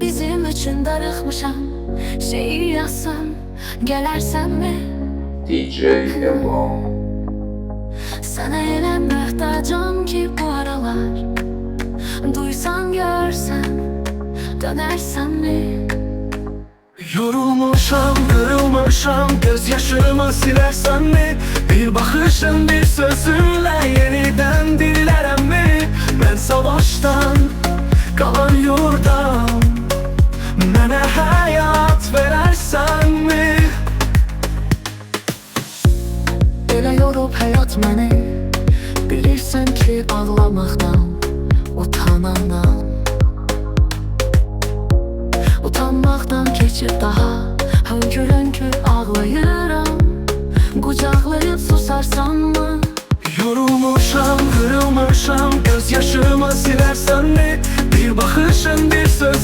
Bizim üçün darıxmışam Şeyi yazsam Gələrsənmi DJ Emo. Sənə elə möhtacam ki bu aralar Duysan görsən Dönərsənmi Yorulmuşam, kırılmışam Gözyaşımı silersen mi? Bir bakışın, bir sözünle Yeniden dirilerem mi? Ben savaştan həyat məni Bilirsən ki ağlamaqdan Utanandan. Utanmaqdan keçib daha Hönkür hönkür ağlayıram. Qucaqlayıb susarsanmı Yorulmuşam, kırılmışam Gözyaşımı silersen mi? Bir bakışın, bir sözünle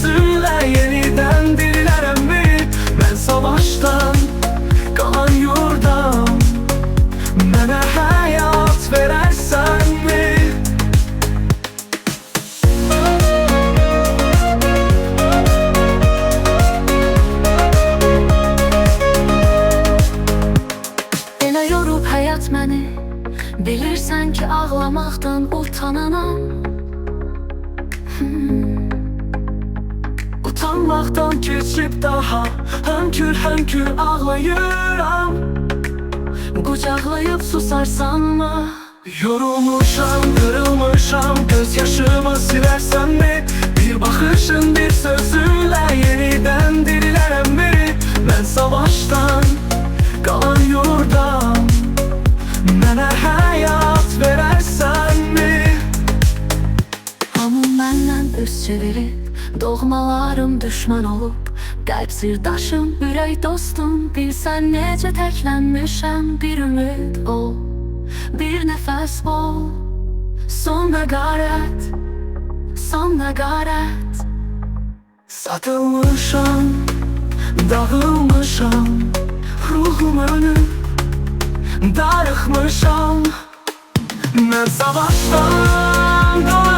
həyat məni Bilirsən ki ağlamaqdan utananam Utanmaktan keçib daha Hönkür hönkür ağlayıram Qucaqlayıb susarsanmı Yorulmuşam, kırılmışam Gözyaşımı silersen mi? Bir bakışın, bir sözünle Yeniden dirilerem mi? Ben savaştan kalan yurdam çevirib Doğmalarım düşman olub Qəlb sirdaşım, ürək dostum. Bilsən necə təklənmişəm Bir ümid ol, bir nəfəs ol. Son nəqarət, son nəqarət Satılmışam, dağılmışam Ruhum ölüp darıxmışam Mən savaşdan